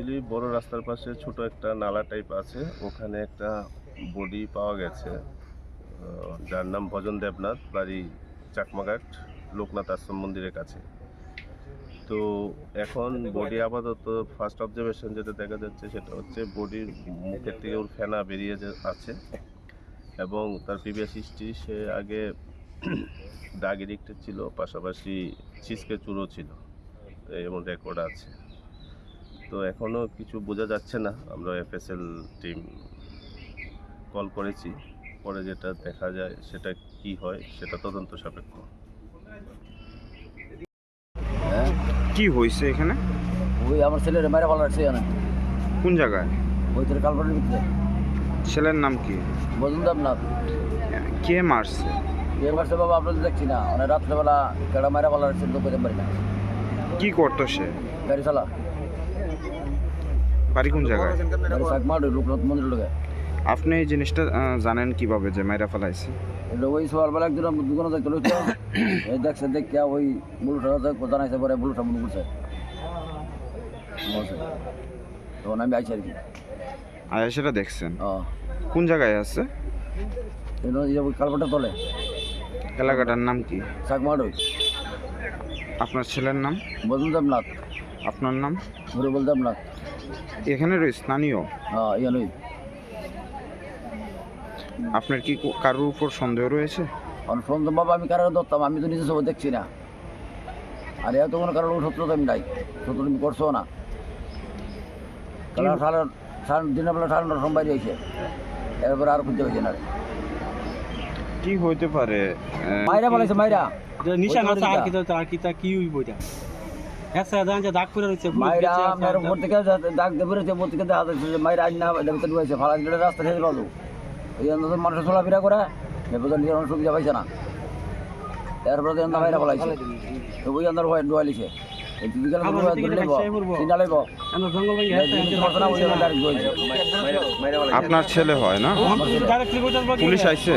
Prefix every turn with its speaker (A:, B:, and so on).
A: Actually বড় রাস্তার পাশে ছোট একটা নালা টাইপ আছে। ওখানে একটা বডি পাওয়া গেছে। যার নাম ভজন দেবনাথ বাড়ি চাকমাঘাট লোকনাথ আশ্রম মন্দিরের কাছে। তো এখন বডি আপাতত ফার্স্ট অবজারভেশন যেটা দেখা যাচ্ছে সেটা হচ্ছে বডির মুখের থেকে ওর ফেনা বেরিয়ে আছে এবং তার প্রিভিয়াস হিস্ট্রি সে আগে ডাগ এডিক্টেড ছিল পাশাপাশি ছিসকে চুরো ছিল। এমন রেকর্ড আছে। তো এখনও কিছু বোঝা যাচ্ছে না। আমরা এফএসএল টিম কল করেছি। পরে যেটা দেখা যায় সেটা কি হয় সেটা তদন্ত সাপেক্ষ।
B: হ্যাঁ?
C: কি হয়েছে এখানে?
B: ওই আমার ছেলের মেরে ভালো লাগছে না
C: কোন জায়গায়?
B: ওই তোর কালপাটের ভিতরে।
C: ছেলের নাম কি?
B: বলুন তো আপনার
C: কে মারছে?
B: এ মাসে বাবা আপনাদের দেখছি না। অনেক রাত্রেবেলা কেডা মেরে ভালো লাগছে তো পেতে পারি না
C: কি করতো সে?
B: গাড়ি চালা
C: বাড়ি কোন জায়গায়?
B: লোকনাথ মন্দির
C: আপনি এই জিনিসটা জানেন কীভাবে যে মাইরা ফেলাইছে?
B: এটা ওই সকালবেলা আমার দোকানে দেখতে লইছে এই দেখছে দেখিয়া ওই বুলুটা জানাইছে পরে বুলুটা মনে করছে তখন আমি আইছি আর কি।
C: দেখছেন?
B: ও।
C: কোন জায়গায় আছে?
B: কালপাটা তলে।
C: এলাকাটার নাম কি? আপনার ছেলের নাম?
B: বলুন দেবনাথ।
C: আপনার নাম?
B: ঘুরে বল দেবনাথ।
C: এখানে রয়ে স্থানীয়?
B: হ্যাঁ ইয়া
C: আপনার কি কারোর উপর সন্দেহ রয়েছে?
B: সন্ধ্যা বাবা আমি কারও ধরতাম আমি তো নিজে সব দেখছি না। আর এত কোনো কারণ সত্য আমি নাই সত্য তুমি করছ না। কারণ সাড়ে সাড়ে দিনের বেলা সাড়ে নটার সময় বাইরে হয়েছে। এরপরে আর খুঁজতে পারছি না।
C: কি হইতে পারে
B: মাইরা বলেছে মাইরা।
D: নিশান আর কি তো আর কি তা কি হইব এটা? যে দাগ পড়ে রয়েছে
B: আমার উপর থেকে যা- ডাক দিয়ে বেরোচ্ছে উপর থেকে দেখা যাচ্ছে যে আজ না ভিতরে ঢুকেছে ফালা রাস্তা ঠেলে পাবো এই জন্য তো মানুষ চলাফেরা করে নিজের কোনো সুবিধা পাইছে না। এরপরে তো তো ওই আন্দার ভয় ডুয়ালিছে
C: আপনার ছেলে হয় না? পুলিশ আইছে?